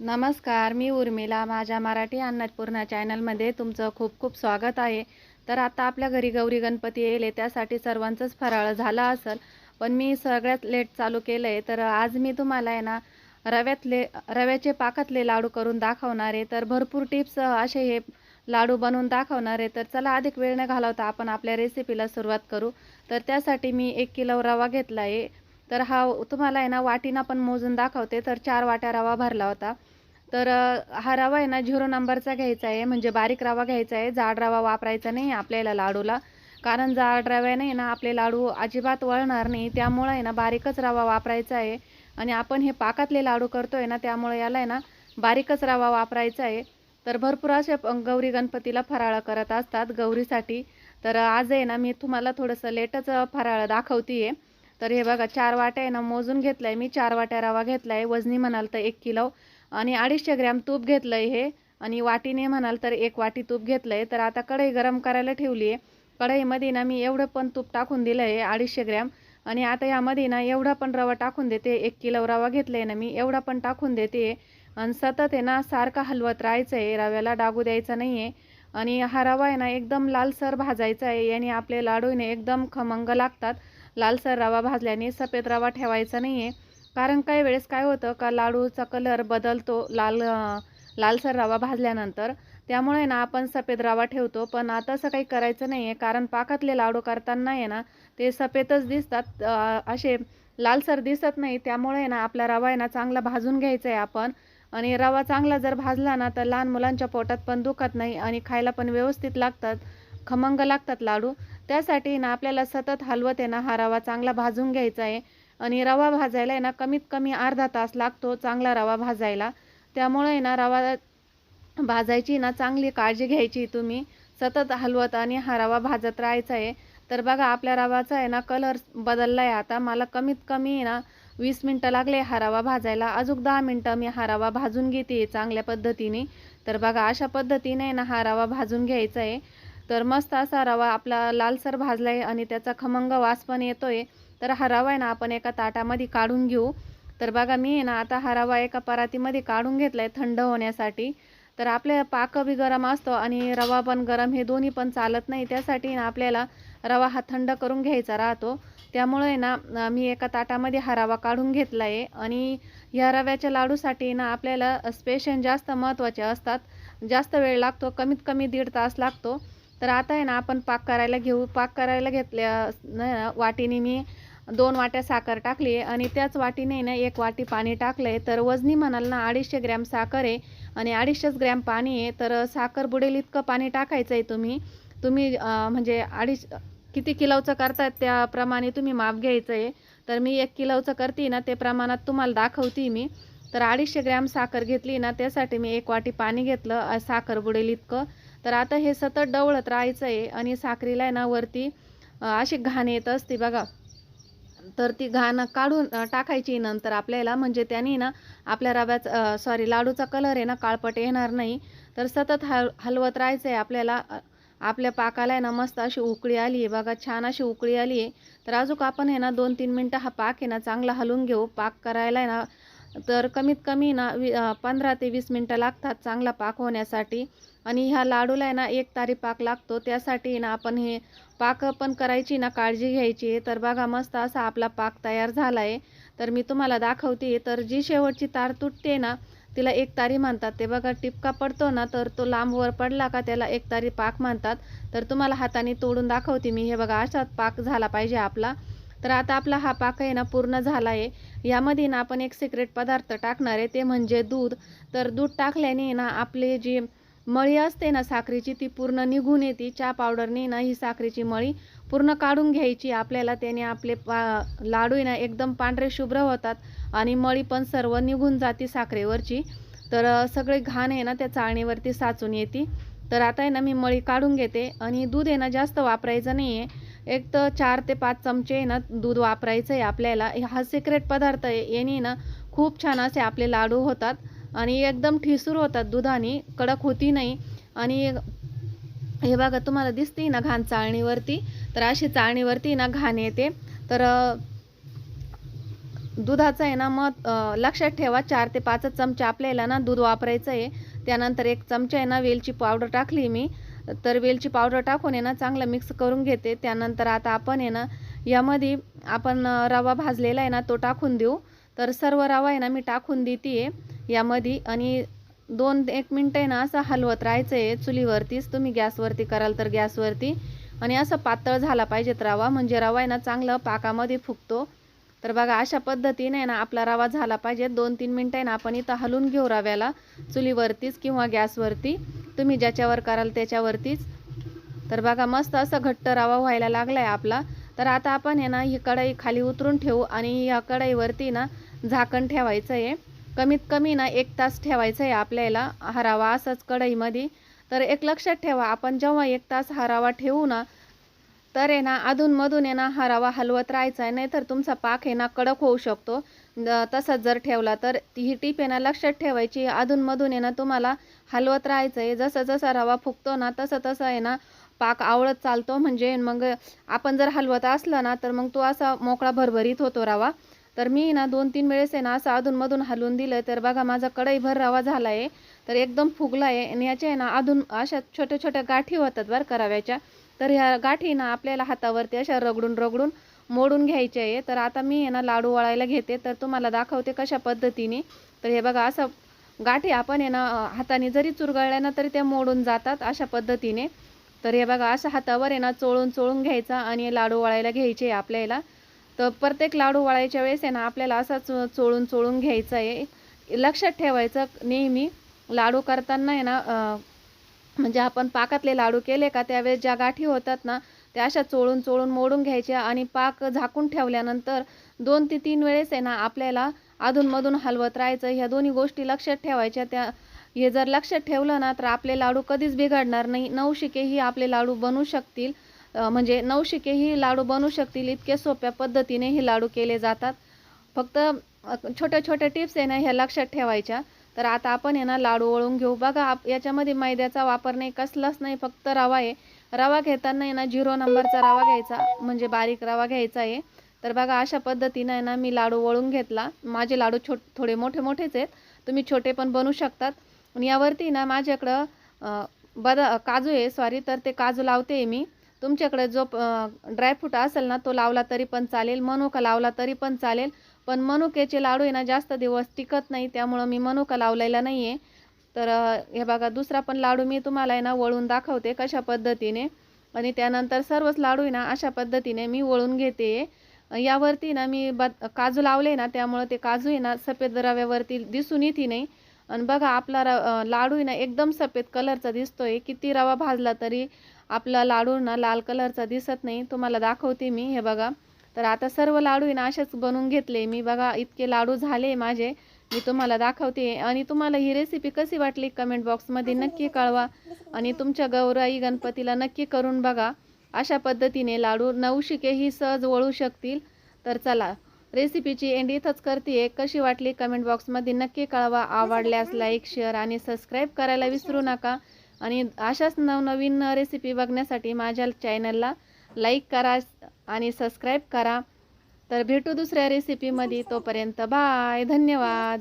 नमस्कार मी उर्मिला. माझ्या मराठी अन्नपूर्णा चॅनलमध्ये तुमचं खूप खूप स्वागत आहे. तर आता आपल्या घरी गौरी गणपती येईल त्यासाठी सर्वांचंच फराळ झाला असेल पण मी सगळ्यात लेट चालू केलं आहे तर आज मी तुम्हाला आहे ना रव्यातले रव्याचे पाकातले लाडू करून दाखवणार आहे. तर भरपूर टिप्स असे हे लाडू बनवून दाखवणार आहे. तर चला अधिक वेळ न घालवता आपण आपल्या रेसिपीला सुरुवात करू. तर त्यासाठी मी एक किलो रवा घेतला आहे तर हा तुम्हाला आहे ना वाटीना पण मोजून दाखवते. तर चार वाट्या रवा भरला होता. तर हा रवा आहे ना झिरो नंबरचा घ्यायचा आहे. म्हणजे बारीक रवा घ्यायचा आहे. जाड रवा वापरायचा नाही आपल्याला लाडूला. कारण जाड रव्याने ना आपले लाडू अजिबात वळणार नाही. त्यामुळं आहे ना बारीकच रवा वापरायचा आहे. आणि आपण हे पाकातले लाडू करतो आहे ना त्यामुळे याला आहे ना बारीकच रवा वापरायचा आहे. तर भरपूर असे गौरी गणपतीला फराळ करत असतात गौरीसाठी. तर आज आहे ना मी तुम्हाला थोडंसं लेटच फराळ दाखवते आहे तर हे बघा चार वाट्या आहे ना मोजून घेतलं आहे मी. चार वाट्या रवा घेतला आहे वजनी म्हणाल तर एक किलो. आणि अडीचशे ग्रॅम तूप घेतलं आहे हे. आणि वाटीने म्हणाल तर एक वाटी तूप घेतलं आहे तर आता कढई गरम करायला ठेवली आहे. कढईमध्ये ना मी एवढं पण तूप टाकून दिलं आहे अडीचशे ग्रॅम. आणि आता यामध्ये ना एवढा पण रवा टाकून देते. एक किलो रवा घेतला आहे ना मी एवढा पण टाकून देते. आणि सतत आहे ना सारखा हलवत राहायचं आहे. रव्याला डागू द्यायचा नाही आहे आणि हा रवा आहे ना एकदम लालसर भाजायचा आहे. याने आपले लाडूने एकदम खमंग लागतात. लालसर रवा भाजल्याने सफेद रवा ठेवायचा नाही आहे कारण काही वेळेस काय होतं का लाडूचा कलर बदलतो लाल लालसर रवा भाजल्यानंतर. त्यामुळे ना आपण सफेद रवा ठेवतो पण आता असं काही करायचं नाही आहे कारण पाकातले लाडू करताना आहे ना ते सफेदच दिसतात असे लालसर दिसत नाही. त्यामुळे ना आपला रवा आहे ना चांगला भाजून घ्यायचा आहे आपण. आणि रवा चांगला जर भाजला ना तर लहान मुलांच्या पोटात पण दुखत नाही आणि खायला पण व्यवस्थित लागतात. खमंग लागतात लाडू. त्यासाठी ना आपल्याला सतत हलवत आहे ना हा रवा चांगला भाजून घ्यायचा आहे. आणि रवा भाजायला आहे ना कमीत कमी अर्धा तास लागतो चांगला रवा भाजायला. त्यामुळे आहे ना रवा भाजायची ना चांगली काळजी घ्यायची तुम्ही. सतत हलवत आणि हा रवा भाजत राहायचा आहे. तर बघा आपल्या रवाचा आहे ना कलर बदलला आहे आता. मला कमीत कमी आहे ना वीस मिनटं लागले हा रवा भाजायला. अजून दहा मिनटं मी हा रवा भाजून घेते चांगल्या पद्धतीने. तर बघा अशा पद्धतीने ना हा रवा भाजून घ्यायचा आहे. तर मस्त असा रवा आपला लालसर भाजला आहे आणि त्याचा खमंग वास पण येतो आहे तर हा रवा आहे ना आपण एका ताटामध्ये काढून घेऊ. तर बघा मी आहे ना आता हा रवा एका परातीमध्ये काढून घेतला आहे थंड होण्यासाठी. तर आपल्या पाक बी गरम असतो आणि रवा पण गरम हे दोन्ही पण चालत नाही. त्यासाठी ना आपल्याला रवा हा थंड करून घ्यायचा राहतो. त्यामुळे ना मी एका ताटामध्ये हा रवा काढून घेतला आहे आणि या रव्याच्या लाडूसाठी ना आपल्याला स्पेशन जास्त महत्त्वाचे असतात. जास्त वेळ लागतो कमीत कमी दीड तास लागतो. तर आता आहे ना आपण पाक करायला घेऊ. पाक करायला घेतल्या ना वाटीने मी दोन वाट्या साखर टाकली आणि त्याच वाटीने ना एक वाटी पाणी टाकलं आहे तर वजनी म्हणाल ना अडीचशे ग्रॅम साखर आहे आणि अडीचशेच ग्रॅम पाणी आहे. तर साखर बुडेल इतकं पाणी टाकायचं आहे तुम्ही तुम्ही म्हणजे अडीच किती किलोचं करतात त्याप्रमाणे तुम्ही माप घ्यायचं आहे तर मी एक किलोचं करते ना ते प्रमाणात तुम्हाला दाखवते मी. तर अडीचशे ग्रॅम साखर घेतली ना त्यासाठी मी एक वाटी पाणी घेतलं. साखर बुडेल इतकं. तर आता हे सतत डवळत राहायचं आहे आणि साखरीला आहे ना वरती अशी घाण येत असते बघा. तर ती घाण काढून टाकायची नंतर आपल्याला म्हणजे त्याने ना आपल्या रव्याचा सॉरी लाडूचा कलर आहे ना काळपट येणार नाही. तर सतत हल हलवत राहायचं आहे आपल्याला आपल्या पाकाला आहे ना मस्त अशी उकळी आली आहे बघा छान अशी उकळी आली आहे. तर अजून आपण आहे ना दोन तीन मिनटं हा पाक आहे ना चांगला हलवून घेऊ. पाक करायला आहे ना तर कमीत कमी ना वी पंधरा ते वीस मिनटं लागतात चांगला पाक होण्यासाठी. आणि ह्या लाडूला आहे ना एक तारी पाक लागतो. त्यासाठी ना आपण हे पाक पण करायची ना काळजी घ्यायची. आहे तर बघा मस्त असा आपला पाक तयार झाला आहे तर मी तुम्हाला दाखवते. तर जी शेवटची तार तुटते ना तिला एक तारी म्हणतात. ते बघा टिपका पडतो ना तर तो लांबवर पडला का त्याला एक तारी पाक म्हणतात. तर तुम्हाला हाताने तोडून दाखवते मी. हे बघा असाच पाक झाला पाहिजे आपला. तर आता आपला हा पाक आहे ना पूर्ण झाला आहे यामध्ये ना आपण एक सिक्रेट पदार्थ टाकणार आहे ते म्हणजे दूध. तर दूध टाकल्याने ना आपली जी मळी असते ना साखरेची ती पूर्ण निघून येते. चहा पावडरने ना ही साखरेची मळी पूर्ण काढून घ्यायची. आपल्याला त्याने आपले पा लाडू आहे ना एकदम पांढरे शुभ्र होतात आणि मळी पण सर्व निघून जाते साखरेवरची. तर सगळे घाण आहे ना त्या चाळणीवरती साचून येते. तर आता आहे ना मी मळी काढून घेते. आणि दूध आहे ना जास्त वापरायचं नाही आहे एक तर चार ते पाच चमचे आहे ना दूध वापरायचं आहे आपल्याला. हा सिक्रेट पदार्थ आहे. याने ना खूप छान असे आपले लाडू होतात आणि एकदम ठिसूर होतात दुधाने कडक होती नाही. आणि हे बघा तुम्हाला दिसते ना घाण चाळणीवरती? तर अशी चाळणीवरती ना घाण येते. तर दुधाचं आहे ना मग लक्षात ठेवा. चार ते पाचच चमचे आपल्याला ना दूध वापरायचं आहे त्यानंतर एक चमचा आहे ना वेलची पावडर टाकली मी. तर वेलची पावडर टाकून आहे ना चांगलं मिक्स करून घेते. त्यानंतर आता आपण आहे ना यामध्ये आपण रवा भाजलेला आहे ना तो टाकून देऊ. तर सर्व रवा आहे ना मी टाकून देते आहे यामध्ये. आणि दोन एक मिनटं आहे ना असं हलवत राहायचं आहे चुलीवरतीच. तुम्ही गॅसवरती कराल तर गॅसवरती. आणि असं पातळ झाला पाहिजेत रवा. म्हणजे रवा आहे ना चांगलं पाकामध्ये फुगतो. तर बघा अशा पद्धतीने आहे ना आपला रवा झाला पाहिजे. दोन तीन मिनटं आहे ना आपण इथं हलवून घेऊ रव्याला. चुलीवरतीच किंवा गॅसवरती. तुम्ही ज्याच्यावर कराल त्याच्यावरतीच. तर बघा मस्त असं घट्ट रवा व्हायला लागला आहे आपला. तर आता आपण आहे ना ही कढई खाली उतरून ठेवू आणि या कढईवरती ना झाकण ठेवायचं आहे. कमीत कमी ना एक तास ठेवायचं आहे आपल्याला हा रवा असाच कढईमध्ये. तर एक लक्षात ठेवा आपण जेव्हा एक तास हा रवा ठेवू ना तर आहे ना अधूनमधून आहे ना हा रवा हलवत राहायचा आहे नाही तर तुमचा पाक आहे ना कडक होऊ शकतो. तसाच जर ठेवला तर ती ही टीप आहे ना लक्षात ठेवायची अधूनमधून आहे ना तुम्हाला हलवत राहायचं आहे. जसं जसा रवा फुगतो ना तसं तसं आहे ना पाक आवळत चालतो. म्हणजे मग आपण जर हलवत असलं ना तर मग तो असा मोकळा भरभरीत होतो रवा. तर मी ना दोन तीन वेळेस आहे ना असं अधूनमधून हलवून दिलं तर बघा माझा कढईभर रवा झाला आहे. तर एकदम फुगला आहे. आणि याच्या आहे ना अधून अशा छोट्या छोट्या गाठी होतात बरं करावयाच्या तर ह्या गाठी ना आपल्याला हातावरती अशा रगडून रगडून मोडून घ्यायचे आहे. तर आता मी आहे ना लाडू वळायला घेते. तर तुम्हाला दाखवते कशा पद्धतीने. तर हे बघा असं गाठी आपण आहे ना हाताने जरी चुरगळल्या ना तरी त्या मोडून जातात अशा पद्धतीने. तर हे बघा असं हातावर आहे ना चोळून चोळून घ्यायचा आणि लाडू वळायला घ्यायचे आहे आपल्याला. तर प्रत्येक लाडू वळायच्या वेळेस आहे ना आपल्याला असा चो चोळून चोळून घ्यायचा आहे. लक्षात ठेवायचं नेहमी लाडू करताना आहे ना म्हणजे आपण पाकातले लाडू केले का त्यावेळेस ज्या गाठी होतात ना त्या अशा चोळून चोळून मोडून घ्यायच्या आणि पाक झाकून ठेवल्यानंतर दोन ते तीन वेळेस आहे ना आपल्याला अधूनमधून हलवत राहायचं. ह्या दोन्ही गोष्टी लक्षात ठेवायच्या. त्या हे जर लक्षात ठेवलं ना तर आपले लाडू कधीच बिघडणार नाही. नऊशिकेही आपले लाडू बनू शकतील. म्हणजे नऊशिकेही लाडू बनू शकतील. इतके सोप्या पद्धतीने हे लाडू केले जातात. फक्त छोट्या छोट्या टिप्स आहे ना ह्या लक्षात ठेवायच्या. तर आता आपण आहे ना लाडू वळून घेऊ. बघा आप याच्यामध्ये मैद्याचा वापर नाही कसलाच नाही फक्त रवा आहे. रवा घेताना आहे ना झिरो नंबरचा रवा घ्यायचा म्हणजे बारीक रवा घ्यायचा आहे. तर बघा अशा पद्धतीनं आहे ना मी लाडू वळून घेतला. माझे लाडू छोट थोडे मोठे मोठेच आहेत. तुम्ही छोटे पण बनवू शकतात. आणि यावरती ना माझ्याकडं बद बदा काजू आहे सॉरी तर ते काजू लावते मी. तुमच्याकडे जो ड्रायफ्रूट असेल ना तो लावला तरी पण चालेल. मनुका लावला तरी पण चालेल. पण मनुक्याचे लाडू आहे ना जास्त दिवस टिकत नाही त्यामुळं मी मनुका लावलेला नाही आहे तर हे बघा दुसरा पण लाडू मी तुम्हाला आहे ना वळून दाखवते कशा पद्धतीने. आणि त्यानंतर सर्वच लाडू आहे ना अशा पद्धतीने मी वळून घेते. यावरती ना मी ब काजू लावले ना त्यामुळं ते काजू आहे ना सफेद रव्यावरती दिसून येते नाही. आणि बघा आपला र लाडू आहे ना एकदम सफेद कलरचा दिसतोय. किती रवा भाजला तरी आपला लाडू ना लाल कलरचा दिसत नाही. तुम्हाला दाखवते मी हे बघा. तर आता सर्व लाडू आहे ना असेच बनवून घेतले. मी बघा इतके लाडू झाले माझे. मी तुम्हाला दाखवते. आणि तुम्हाला ही रेसिपी कशी वाटली कमेंट बॉक्समध्ये नक्की कळवा. आणि तुमच्या गौराई गणपतीला नक्की करून बघा. अशा पद्धतीने लाडू नऊशिकेही सहज वळू शकतील. तर चला रेसिपीची एंड इथंच करते. कशी वाटली कमेंट बॉक्समध्ये नक्की कळवा. आवडल्यास लाईक शेअर आणि सबस्क्राईब करायला विसरू नका. आणि अशाच नवनवीन रेसिपी बघण्यासाठी माझ्या चॅनलला लाईक करा आणि सबस्क्राईब करा. तर भेटू दुसऱ्या रेसिपीमध्ये तोपर्यंत बाय. धन्यवाद.